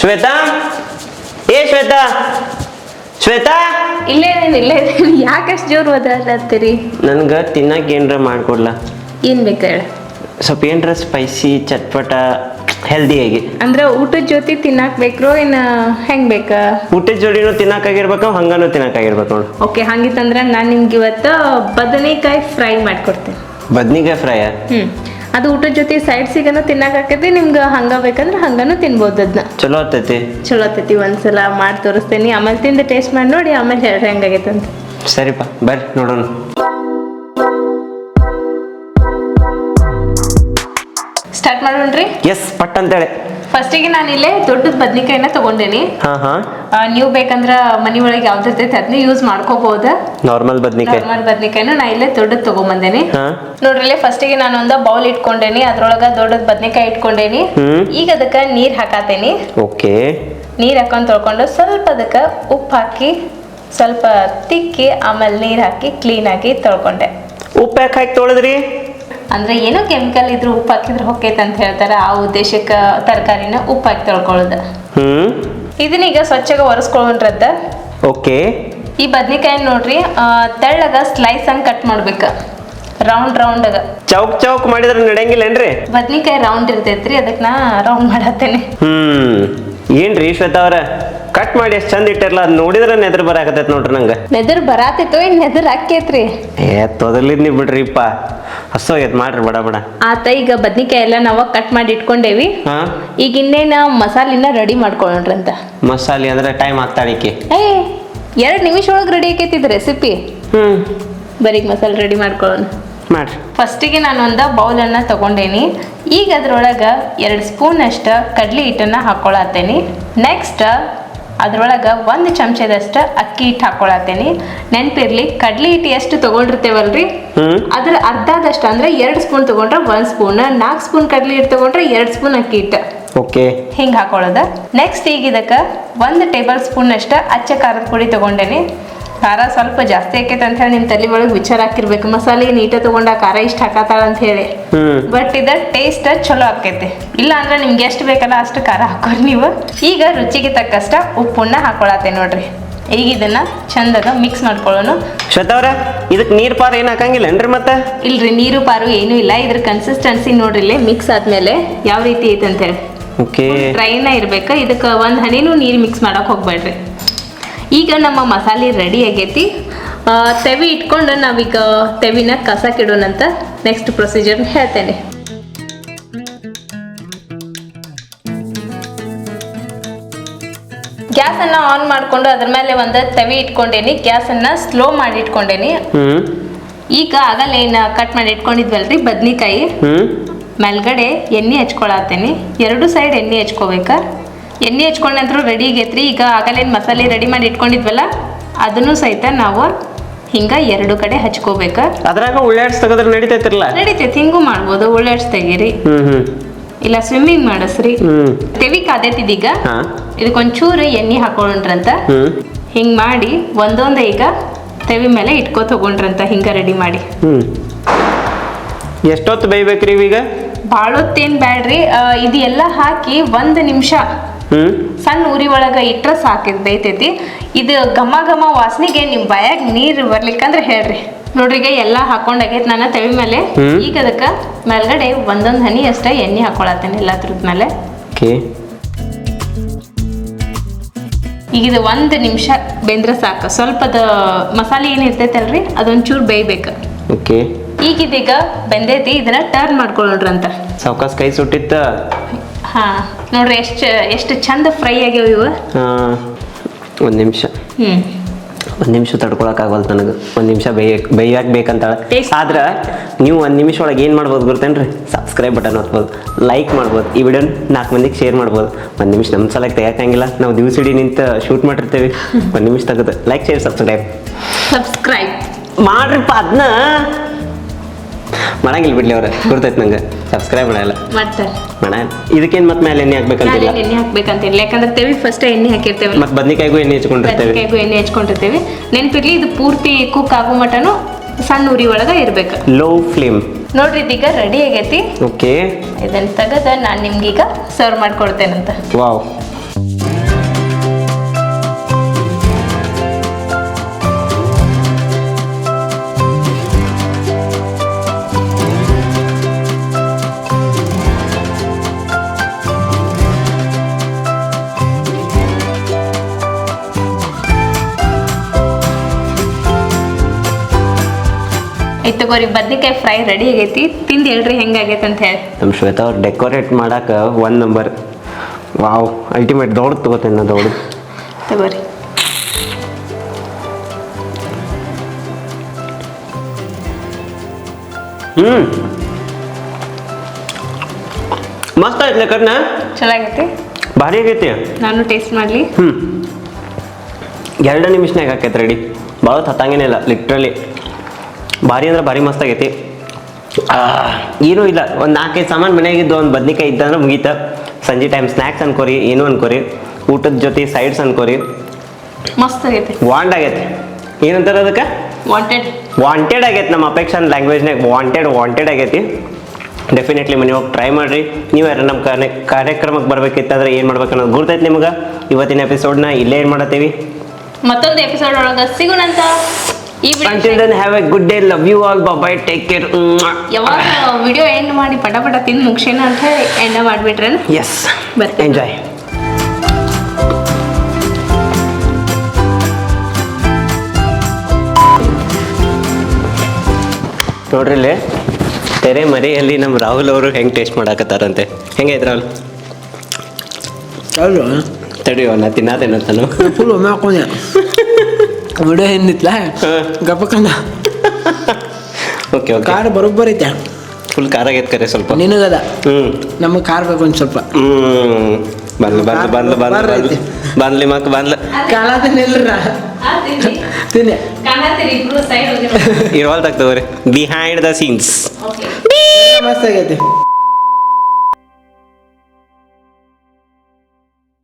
ಶ್ವೇತಾ? ಏ ಶ್ವೇತಾ? ಶ್ವೇತಾ? ಇಲ್ಲೇ ಇಲ್ಲೇ ಯಾಕಷ್ಟು ಜೋರು ಓದಾಡ್ತೀರಿ ನನ್ಗೆ ತಿನ್ನಕ್ಕೆ ಏನರ ಮಾಡ್ಕೊಡ್ಲ? ಏನ್ ಬೇಕು ಹೇಳ. ಸ್ವಲ್ಪ ಏನರ ಸ್ಪೈಸಿ ಚಟ್ಪಟ ಹೆಲ್ದಿಯಾಗಿ ಅಂದ್ರೆ ಊಟದ ಜೊತೆ ತಿನ್ನಾಕ್ ಬೇಕ್ರೋ ಏನ ಹೆಂಗ್ ಬೇಕ? ಊಟದ ಜೋಡಿನೂ ತಿನ್ನಕ್ಕಾಗಿರ್ಬೇಕು ಹಂಗನೂ ತಿನ್ನಕ್ಕಾಗಿರ್ಬೇಕು ನೋಡು. ಓಕೆ ಹಂಗಿತ್ತಂದ್ರೆ ನಾನ್ ನಿಮ್ಗೆ ಇವತ್ತು ಬದನೆಕಾಯಿ ಫ್ರೈ ಮಾಡ್ಕೊಡ್ತೇನೆ. ಬದ್ನಿಕಾಯಿ ಫ್ರೈ ಹ್ಮ್. ಅದು ಊಟದ ಜೊತೆ ಸೈಡ್ ಸಿಗನು ತಿನ್ನಾಕ ಆಕತಿ ನಿಮ್ಗೆ ಹಂಗ ಬೇಕಂದ್ರೆ ಹಂಗನು ತಿನ್ಬೋದು ಅದನ್ನ ಚಲೋ ಆತೈತಿ ಚಲೋ ಆತೈತಿ ಒಂದ್ಸಲ ಮಾಡಿ ತೋರಿಸ್ತೇನೆ. ಆಮೇಲೆ ತಿಂದು ಟೇಸ್ಟ್ ಮಾಡಿ ನೋಡಿ ಆಮೇಲೆ ಹೇಳ್ರಿ ಹೆಂಗಾಗೈತೆ ಅಂತ. ಸರಿಪ್ಪ ಬರ್ರಿ ನೋಡೋಣ. ಸ್ಟಾರ್ಟ್ ಮಾಡೋಣ್ರಿ? ಎಸ್ ಪಟ್ ಅಂತೇಳಿ. ಫಸ್ಟಿಗೆ ನಾನು ಇಲ್ಲೇ ದೊಡ್ಡದ ಬದ್ನಿಕಾಯಿನ ತಗೊಂಡೇನಿ. ಹಾ ನೀವು ಬೇಕಂದ್ರ ಮನಿ ಒಳಗೆ ಯಾವ್ದು ಇರ್ತೈತೆ ಅದನ್ನ ಯೂಸ್ ಮಾಡ್ಕೋಬಹುದ ನಾರ್ಮಲ್ ಬದ್ನಿಕಾಯಿ. ನಾರ್ಮಲ್ ಬದ್ನಿಕಾಯಿನ ನಾ ಇಲ್ಲೇ ದೊಡ್ಡದ್ ತಗೊಂಬಂದೇನಿ. ನೋಡ್ರಿ ಇಲ್ಲೇ ಫಸ್ಟಿಗೆ ನಾನು ಒಂದು ಬೌಲ್ ಇಟ್ಕೊಂಡೇನಿ ಅದ್ರೊಳಗ ದೊಡ್ಡದ್ ಬದ್ನಿಕಾಯಿ ಇಟ್ಕೊಂಡೇನಿ. ಹ್ಮ್. ಈಗ ಅದಕ್ಕ ನೀರ್ ಹಾಕಾತೇನಿ. ಓಕೆ. ನೀರ್ ಹಾಕೊಂಡ್ ತೊಳ್ಕೊಂಡು ಸ್ವಲ್ಪ ಅದಕ್ಕ ಉಪ್ಪು ಹಾಕಿ ಸ್ವಲ್ಪ ತಿಕ್ಕಿ ಆಮೇಲೆ ನೀರ್ ಹಾಕಿ ಕ್ಲೀನ್ ಆಗಿ ತೊಳ್ಕೊಂಡೆ. ಉಪ್ಪು ಯಾಕೆ ಹಾಕಿ ತೊಳೆದ್ರಿ? ಅಂದ್ರೆ ಏನೋ ಕೆಮಿಕಲ್ ಇದ್ರೂ ಉಪ್ಪು ಹಾಕಿದ್ರೆ ಹೊಕ್ಕೈತೆ ಅಂತ ಹೇಳ್ತಾರೆ. ಆ ಉದ್ದೇಶಕ್ಕೆ ತರಕಾರಿನ ಉಪ್ಪು ಹಾಕಿ ತೊಳ್ಕೊಳ್ಳೋದು. ಹ್ಮ್? ಇದನ್ನೀಗ ಸ್ವಚ್ಛಗೆ ಒರೆಸ್ಕೊಂಡ್ರದ್ದ ಓಕೆ. ಈ ಬದ್ನಿಕಾಯಿ ನೋಡ್ರಿ ತೆಳ್ಳಗ ಸ್ಲೈಸ್ ಹಂಗ್ ಕಟ್ ಮಾಡ್ಬೇಕು. ರೌಂಡ್ ರೌಂಡಾಗ ಚೌಕ್ ಚೌಕ್ ಮಾಡಿದ್ರೆ ನಡೆಯಂಗಿಲ್ಲೇನ್ರಿ ಬದ್ನಿಕಾಯಿ ರೌಂಡ್ ಇರ್ತೈತ್ರಿ ಅದಕ್ಕೆ ನಾ ರೌಂಡ್ ಮಾಡತ್ತೇನೆ. ಹ್ಮ್. ಏನ್ರಿ ಶ್ವೇತಾ ಅವ್ರ? ಕಟ್ ಮಾಡಿ ಎಷ್ಟು ಚಂದ ಇಟ್ಟಿರಲ್ಲ ಅದ್ ನೋಡಿದ್ರೆ ನೆದ್ರ ಬರಾಕತೈತ್ ನೋಡ್ರಿ ನಂಗೆ. ನೆದರ್ ಬರಾತೈತೋ ಇನ್ನು ನೆದರ್ ಹಾಕೈತ್ರಿ? ಏ ತೊದಲಿದ್ ಬಿಡ್ರಿ ಬಿಡ್ರಿಪ್ಪ. ಹಸು ಆಗೈತ್ ಮಾಡ್ರಿ ಬಡ ಬಡ. ಆತ ಈಗ ಬದ್ನಿಕಾಯಿ ಎಲ್ಲ ನಾವು ಕಟ್ ಮಾಡಿ ಇಟ್ಕೊಂಡೇವಿ. ಹಾ? ಈಗ ಇನ್ನೇನ ಮಸಾಲಿನ ರೆಡಿ ಮಾಡ್ಕೊಳ್ಳೋಣ್ರಂತ. ಮಸಾಲೆ ಅಂದ್ರೆ ಟೈಮ್ ಆಗ್ತಾಳಿಕೆ ಏ ಎರಡು ನಿಮಿಷ ಒಳಗೆ ರೆಡಿ ಆಕೈತಿದ್ ರೆಸಿಪಿ ಹ್ಮ್. ಬರೀ ಮಸಾಲೆ ರೆಡಿ ಮಾಡ್ಕೊಳ್ಳೋಣ. ಮಾಡ್ರಿ. ಫಸ್ಟಿಗೆ ನಾನು ಒಂದು ಬೌಲನ್ನು ತಗೊಂಡೇನಿ. ಈಗ ಅದ್ರೊಳಗೆ ಎರಡು ಸ್ಪೂನ್ ಅಷ್ಟು ಕಡ್ಲಿ ಹಿಟ್ಟನ್ನು ಹಾಕ್ಕೊಳತ್ತೇನಿ ನೆಕ್ಸ್ಟ್ ಅದ್ರೊಳಗೆ ಒಂದು ಚಮಚದಷ್ಟು ಅಕ್ಕಿ ಹಿಟ್ಟು ಹಾಕೊಳತ್ತೇನಿ. ನೆನಪಿರ್ಲಿ ಕಡ್ಲಿ ಹಿಟ್ಟು ಎಷ್ಟು ತಗೊಂಡಿರ್ತೇವಲ್ರಿ? ಅದ್ರ ಅರ್ಧದಷ್ಟು ಅಂದ್ರೆ ಎರಡು ಸ್ಪೂನ್ ತಗೊಂಡ್ರೆ ಒಂದ್ ಸ್ಪೂನ್ ನಾಲ್ಕು ಸ್ಪೂನ್ ಕಡ್ಲಿ ಹಿಟ್ಟು ತಗೊಂಡ್ರೆ ಎರಡು ಸ್ಪೂನ್ ಅಕ್ಕಿ ಹಿಟ್ಟು ಓಕೆ. ಹಿಂಗೆ ಹಾಕೊಳ್ಳೋದು ನೆಕ್ಸ್ಟ್ ಈಗ ಇದಕ್ಕೆ ಒಂದು ಟೇಬಲ್ ಸ್ಪೂನ್ ಅಷ್ಟು ಅಚ್ಚ ಖಾರದ ಪುಡಿ ತಗೊಂಡೇನಿ. ಖಾರ ಸ್ವಲ್ಪ ಜಾಸ್ತಿ ಆಕೈತೆ ಅಂತ ಹೇಳಿ ನಿಮ್ಮ ತಲೆ ಒಳಗೆ ವಿಚಾರ ಹಾಕಿರ್ಬೇಕು. ಮಸಾಲೆ ನೀಟ ತಗೊಂಡ ಖಾರ ಇಷ್ಟ ಹಾಕತ್ತಾಳ ಅಂತ ಹೇಳಿ. ಬಟ್ ಇದ ಟೇಸ್ಟ್ ಚಲೋ ಆಕೈತೆ. ಇಲ್ಲ ಅಂದ್ರೆ ನಿಮ್ಗೆ ಎಷ್ಟು ಬೇಕಲ್ಲ ಅಷ್ಟು ಖಾರ ಹಾಕೋರಿ ನೀವು. ಈಗ ರುಚಿಗೆ ತಕ್ಕಷ್ಟ ಉಪ್ಪುಣ್ಣ ಹಾಕೊಳತ್ತೆ ನೋಡ್ರಿ. ಈಗ ಇದನ್ನ ಚಂದಾಗ ಮಿಕ್ಸ್ ಮಾಡ್ಕೊಳ್ಳೋಣ. ಶ್ವೇತಾ ಇದಕ್ಕೆ ನೀರು ಪಾರು ಏನು ಹಾಕಂಗಿಲ್ಲ ಏನ್ರಿ ಮತ್ತೆ? ಇಲ್ರಿ ನೀರು ಪಾರು ಏನೂ ಇಲ್ಲ. ಇದ್ರ ಕನ್ಸಿಸ್ಟೆನ್ಸಿ ನೋಡ್ರಿ ಇಲ್ಲಿ ಮಿಕ್ಸ್ ಆದ್ಮೇಲೆ ಯಾವ ರೀತಿ ಐತೆ ಅಂತ ಹೇಳಿ. ಓಕೆ ಡ್ರೈನ ಇರ್ಬೇಕು. ಇದಕ್ಕೆ ಒಂದ್ ಹನಿನೂ ನೀರು ಮಿಕ್ಸ್ ಮಾಡಕ್ ಹೋಗ್ಬೇಡ್ರಿ. ಈಗ ನಮ್ಮ ಮಸಾಲೆ ರೆಡಿ ಆಗೈತಿ. ತೆವಿ ಇಟ್ಕೊಂಡು ನಾವೀಗ ತೆವಿನ ಕಸಕ್ಕಿಡೋಣಂತ ನೆಕ್ಸ್ಟ್ ಪ್ರೊಸೀಜರ್ ಹೇಳ್ತೇನೆ. ಗ್ಯಾಸನ್ನು ಆನ್ ಮಾಡಿಕೊಂಡು ಅದ್ರ ಮೇಲೆ ಒಂದು ತೆವಿ ಇಟ್ಕೊಂಡೇನಿ. ಗ್ಯಾಸನ್ನು ಸ್ಲೋ ಮಾಡಿ ಇಟ್ಕೊಂಡೇನಿ. ಈಗ ಆಗಲ್ಲ ಏನು ಕಟ್ ಮಾಡಿ ಇಟ್ಕೊಂಡಿದ್ವಲ್ರಿ? ಬದ್ನಿಕಾಯಿ. ಮೇಲ್ಗಡೆ ಎಣ್ಣೆ ಹಚ್ಕೊಳತ್ತೇನಿ ಎರಡು ಸೈಡ್ ಎಣ್ಣೆ ಹಚ್ಕೋಬೇಕ. ಎಣ್ಣೆ ಹಚ್ಕೊಂಡ ನಂತರ ರೆಡಿ ಆಗೈತ್ರಿ. ಈಗ ಆಗಲೇನು ಮಸಾಲೆ ರೆಡಿ ಮಾಡಿ ಇಟ್ಕೊಂಡಿದ್ವಲ್ಲ ಅದನ್ನು ಸಹಿತ ನಾವು ಹಿಂಗ ಎರಡು ಕಡೆ ಹಚ್ಕೋಬೇಕ. ಅದ್ರಾಗ ಉಳ್ಳಾಡ್ಸ್ ತೆಗದ್ರ ನಡಿತೈತಿರಲ್ಲ? ನಡೀತೈತಿ ಹಿಂಗೂ ಮಾಡ್ಬೋದು. ಉಳ್ಳಾಡ್ಸ್ ತೆಗೀರಿ. ಇಲ್ಲ ಸ್ವಿಮ್ಮಿಂಗ್ ಮಾಡಸ್ರಿ. ತೆವಿ ಕಾದೈತಿದೀಗ ಇದಕ್ಕೊಂಚೂರು ಎಣ್ಣೆ ಹಾಕೊಂಡ್ರಂತ ಹಿಂಗ್ ಮಾಡಿ ಒಂದೊಂದೇ ಈಗ ತೆವಿ ಮೇಲೆ ಇಟ್ಕೋ ತಗೊಂಡ್ರಂತ ಹಿಂಗ ರೆಡಿ ಮಾಡಿ. ಎಷ್ಟೊತ್ತು ಬೇಯ್ಬೇಕ್ರಿ ಈಗ? ಬಾಳೊತ್ತೇನ್ ಬ್ಯಾಡ್ರಿ. ಇದೆಲ್ಲ ಇದು ಎಲ್ಲ ಹಾಕಿ ಒಂದ್ ನಿಮಿಷ ಸಣ್ಣ ಉರಿ ಒಳಗ ಇಟ್ರ ಸಾಕಿದ್ ಬೇಯ್ತೈತಿ ಇದು ಘಮ ಘಮ ವಾಸನೆಗೆ ನಿಮ್ ಬಾಯಾಗ ನೀರ್ ಬರ್ಲಿಕ್ಕಂದ್ರ ಹೇಳ್ರಿ. ನೋಡ್ರಿ ಈಗ ಎಲ್ಲಾ ಹಾಕೊಂಡಾಗೈತಿ ನಾನು ತವಿ ಮೇಲೆ. ಈಗ ಅದಕ್ಕ ಮೇಲ್ಗಡೆ ಒಂದೊಂದ್ ಹನಿ ಅಷ್ಟ ಎಣ್ಣೆ ಹಾಕೊಳತ್ತೇನೆ ಎಲ್ಲಾ ಮೇಲೆ. ಈಗ ಇದು ಒಂದ್ ನಿಮಿಷ ಬೆಂದ್ರೆ ಸಾಕು. ಸ್ವಲ್ಪ ಮಸಾಲೆ ಏನ್ ಇರ್ತೈತಲ್ರಿ? ಅದೊಂಚೂರು ಬೇಯ್ಬೇಕು. ಓಕೆ. ಈಗ ಇದೀಗ ಬೆಂದೈತಿ ಇದನ್ನ ಟರ್ನ್ ಮಾಡ್ಕೊಳ್ಳೋಣ್ರಂತ ಸಾವಕಾಶ ಕೈ ಸುಟ್ಟಿತ್ತ? ಹಾ ನೋಡ್ರಿ ಎಷ್ಟು ಎಷ್ಟು ಚಂದ ಫ್ರೈ ಆಗ್ಯಾವ ಇವು. ಹಾ ಒಂದು ನಿಮಿಷ. ಹ್ಮ್. ಒಂದು ನಿಮಿಷ ತಡ್ಕೊಳಕ್ಕಾಗವಲ್ ನನಗೆ. ಒಂದು ನಿಮಿಷ ಬೇಯ ಬೇಯಕ್ ಬೇಕಂತಾಳ ಆದ್ರೆ ಆದ್ರ ನೀವು ಒಂದು ನಿಮಿಷ ಒಳಗೆ ಏನು ಮಾಡ್ಬೋದು ಗೊತ್ತೇನ್ರಿ ಸಬ್ಸ್ಕ್ರೈಬ್ ಬಟನ್ ಒತ್ಬೋದು. ಲೈಕ್ ಮಾಡ್ಬೋದು. ಈ ವಿಡಿಯೋನ ನಾಲ್ಕು ಮಂದಿಗೆ ಶೇರ್ ಮಾಡ್ಬೋದು. ಒಂದು ನಿಮಿಷ ನಮ್ಮ ಸಲಕ್ಕೆ ತೆಗಿಯಕ್ಕಂಗಿಲ್ಲ ನಾವು ದಿವಸ ಇಡೀ ನಿಂತ ಶೂಟ್ ಮಾಡಿರ್ತೇವೆ. ಒಂದು ನಿಮಿಷ ತೆಗೆದು. ಲೈಕ್ ಶೇರ್ ಸಬ್ಸ್ಕ್ರೈಬ್ ಸಬ್ಸ್ಕ್ರೈಬ್ ಮಾಡ್ರಿಪ್ಪ ಅದನ್ನ ಮಾಡಂಗಿಲ್ಲ ಬಿಡ್ಲಿ ಅವ್ರೆ ಗುರ್ತೈತೆ ನಂಗೆ. ಸಬ್ಸ್ಕ್ರೈಬ್ ಮಾಡಲ್ಲ. ಮಾಡ್ತಾರೆ. ಮಾಡ ಇದಕ್ಕೇನ್ ಮತ್ತೆ ಮೇಲೆ ಎಣ್ಣೆ ಹಾಕ್ಬೇಕಂತಿಲ್ಲ? ಇಲ್ಲ ಎಣ್ಣೆ ಹಾಕ್ಬೇಕಂತಿಲ್ಲ ಯಾಕಂದ್ರೆ ತೆವಿ ಫಸ್ಟ್ ಎಣ್ಣೆ ಹಾಕಿರ್ತೇವೆ ಮತ್ತೆ ಬದ್ನಿಕಾಯಿಗೂ ಎಣ್ಣೆ ಹಚ್ಕೊಂಡಿರ್ತೇವೆ. ಬದ್ನಿಕಾಯಿಗೂ ಎಣ್ಣೆ ಹಚ್ಕೊಂಡಿರ್ತೇವೆ. ನೆನ್ಪಿರ್ಲಿ ಇದು ಪೂರ್ತಿ ಕುಕ್ ಆಗೋ ಮಟನು ಸಣ್ಣ ಉರಿ ಒಳಗ ಇರ್ಬೇಕು. ಲೋ ಫ್ಲೇಮ್ ನೋಡ್ರಿ ಇದೀಗ ರೆಡಿ ಆಗೈತಿ. ಓಕೆ ಇದನ್ನ ತಗದ ನಾನು ನಿಮ್ಗೀಗ ಸರ್ವ್ ಮಾಡ್ಕೊಡ್ತೇನಂತ. ವಾವ್ ತಗೋರಿ ಬದ್ನಿಕಾಯಿ ಫ್ರೈ ರೆಡಿ ಆಗೈತಿ. ತಿಂದು ಹೇಳ್ರಿ ಹೆಂಗಾಗೈತೆ ಅಂತ ಹೇಳಿ. ನಮ್ಮ ಶ್ವೇತಾ ಅವ್ರು ಡೆಕೋರೇಟ್ ಮಾಡಕ್ಕೆ ಒಂದು ನಂಬರ್ ವಾವ್ ಅಲ್ಟಿಮೇಟ್ ದೌಡ್ ತಗೋತೇನೆ ನಾ ದೊಡ್ಡದು ತಗೋರಿ ಹ್ಞೂ ಮಸ್ತ್ ಆಯ್ತು ಲೆಕ್ಕನ ಚೆನ್ನಾಗೈತಿ? ಭಾರಿ ಆಗೈತಿ. ನಾನು ಟೇಸ್ಟ್ ಮಾಡಲಿ. ಹ್ಞೂ ಎರಡು ನಿಮಿಷನಾಗ ಹಾಕೈತೆ ರೆಡಿ ಭಾಳ ಹತ್ತಂಗೇನಿಲ್ಲ ಲಿಟ್ರಲಿ ಭಾರಿ ಅಂದ್ರೆ ಭಾರಿ ಮಸ್ತ್ ಆಗೈತಿ. ಆ, ಏನೂ ಇಲ್ಲ. ಒಂದು ನಾಲ್ಕೈದು ಸಾಮಾನು ಮನೆಯಾಗಿದ್ದು ಒಂದು ಬದ್ನಿಕಾಯಿ ಇದ್ದಂದ್ರೆ ಮುಗೀತ. ಸಂಜೆ ಟೈಮ್ ಸ್ನ್ಯಾಕ್ಸ್ ಅನ್ಕೋರಿ ಏನು ಅನ್ಕೋರಿ. ಊಟದ ಜೊತೆ ಸೈಡ್ಸ್ ಅನ್ಕೋರಿ. ಮಸ್ತ್ ಆಗೈತಿ. ವಾಂಡ್ ಆಗೈತಿ. ಏನಂತಾರೆ ಅದಕ್ಕೆ? ವಾಂಟೆಡ್ ವಾಂಟೆಡ್ ಆಗೈತೆ ನಮ್ಮ ಅಪೇಕ್ಷನ್ ಲ್ಯಾಂಗ್ವೇಜ್ನಾಗ ವಾಂಟೆಡ್ ವಾಂಟೆಡ್ ಆಗೈತಿ. ಡೆಫಿನೆಟ್ಲಿ ಮನೆ ಹೋಗಿ ಟ್ರೈ ಮಾಡಿರಿ. ನೀವು ಯಾರು ನಮ್ಮ ಕಾರ್ಯ ಕಾರ್ಯಕ್ರಮಕ್ಕೆ ಬರ್ಬೇಕಿತ್ತಂದ್ರೆ ಏನು ಮಾಡ್ಬೇಕು ಅನ್ನೋದು ಗುರ್ತೈತೆ ನಿಮಗೆ. ಇವತ್ತಿನ ಎಪಿಸೋಡ್ನ ಇಲ್ಲೇ ಏನು ಮಾಡತ್ತೀವಿ? ಮತ್ತೊಂದು ಎಪಿಸೋಡ್ ಒಳಗೆ ಸಿಗೋಣಂತ. Until video then, have a good day. Love you all. Bye bye. Take care. ಯಾವಾಗ ವಿಡಿಯೋ ಎಂಡ್ ಮಾಡಿ ಪಟ ಪಟ ತಿಂದು ಮುಗಿಸೇನ ಅಂತ ಹೇಳಿ ಎಂಡ ಮಾಡಿಬಿಟ್ರೆ Yes. ಬರ್ತೀನಿ. Enjoy. ನೋಡ್ರಿ ಇಲ್ಲಿ ತೆರೆ ಮರೆಯಲ್ಲಿ ನಮ್ಮ ರಾಹುಲ್ ಅವರು ಹೆಂಗೆ ಟೇಸ್ಟ್ ಮಾಡಾಕತ್ತಾರಂತೆ ಹೆಂಗೈತೆ ರಾಹುಲ್ ಅಲ್ವ ತಡಿಯೋ ನಾ ತಿನ್ನತೇನೆ ನಾನು ಫುಲ್ ಒಮ್ಮೆ ಹಾಕೊಂಡೆ ವಿಡಿಯೋ ಏನಿತ್ಲ ಗಪಕನ ಓಕೆ ಓಕೆ ಕಾರ್ ಬರೋಬ್ಬರ್ ಐತೆ. ಫುಲ್ ಕಾರ್ ಆಗೈತೆ ಕರೆ ಸ್ವಲ್ಪ. ನಿನಗದ? ಹ್ಮ್. ನಮಗೆ ಕಾರ್ ಬೇಕು ಒಂದು ಸ್ವಲ್ಪ. ಹ್ಮ್. ಬಂದ್ಲು ಬಂದ್ಲು ಬಂದ್ಲು ಬಂದ್ಲು ಬಂದ್ಲು ಮಕ್ ಬಂದ್ಲು ಕಾಲದ ನಿಲ್ರ ತಿನ್ನೆ. ಇರುವಲ್ ತಗ್ತವ್ರಿ ಬಿಹೈಂಡ್ ದ ಸೀನ್ಸ್ ಓಕೆ ಮಸ್ತ್ ಆಗೈತಿ.